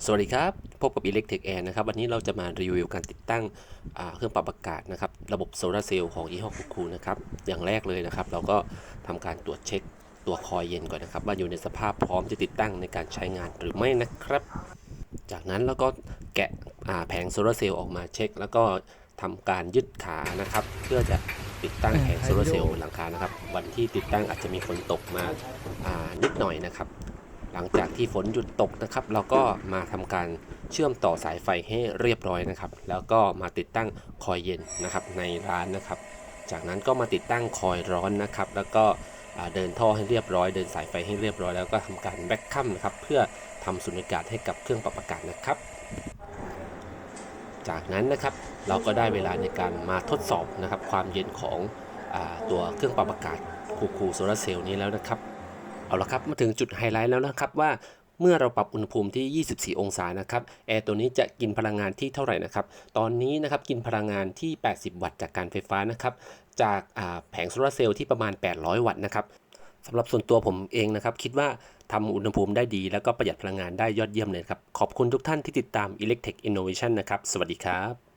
สวัสดีครับ พบกับ Electric Air นะครับ วันนี้เราจะมารีวิวการติดตั้งอ่าเครื่องปรับอากาศนะครับ ระบบโซลาร์เซลล์ของยี่ห้อคุคูนะครับ อย่างแรกเลยนะครับ เราก็ทำการตรวจเช็คตัวคอยเย็นก่อนนะครับ ว่าอยู่ในสภาพพร้อมจะติดตั้งในการใช้งานหรือไม่นะครับ จากนั้นเราก็แกะอ่าแผงโซลาร์เซลล์ออกมาเช็ค แล้วก็ทำการยึดขานะครับ เพื่อจะติดตั้งแผงโซลาร์เซลล์บนหลังคานะครับ วันที่ติดตั้งอาจจะมีฝนตกมาอ่านิดหน่อยนะครับ หลังจากที่ฝนหยุดตกนะครับ เราก็มาทำการเชื่อมต่อสายไฟให้เรียบร้อยนะครับ แล้วก็มาติดตั้งคอยเย็นนะครับในร้านนะครับ จากนั้นก็มาติดตั้งคอยร้อนนะครับ แล้วก็เดินท่อให้เรียบร้อย เดินสายไฟให้เรียบร้อย แล้วก็ทำการแบ็กคัมนะครับ เพื่อทำสุญญากาศให้กับเครื่องปรับอากาศนะครับ จากนั้นนะครับเราก็ได้เวลาในการมาทดสอบนะครับ ความเย็นของอตัวเครื่องปรับอากาศคูคูโซลาเซลล์นี้แล้วนะครับ เอาละครับมาถึงจุดไฮไลท์แล้วนะครับว่าเมื่อเราปรับอุณหภูมิที่ 24 องศานะครับแอร์ตัวนี้จะกินพลังงานที่เท่าไหร่นะครับ ตอนนี้นะครับกินพลังงานที่ 80 วัตต์จากการไฟฟ้านะครับจากาแผงโซลาร์เซลล์ที่ประมาณ 800 วัตต์นะครับสำหรับส่วนตัวผมเองนะครับ คิดว่าทำอุณหภูมิได้ดี แล้วก็ประหยัดพลังงานได้ยอดเยี่ยมเลยครับ ขอบคุณทุกท่านที่ติดตาม Electech Innovation นะครับ สวัสดีครับ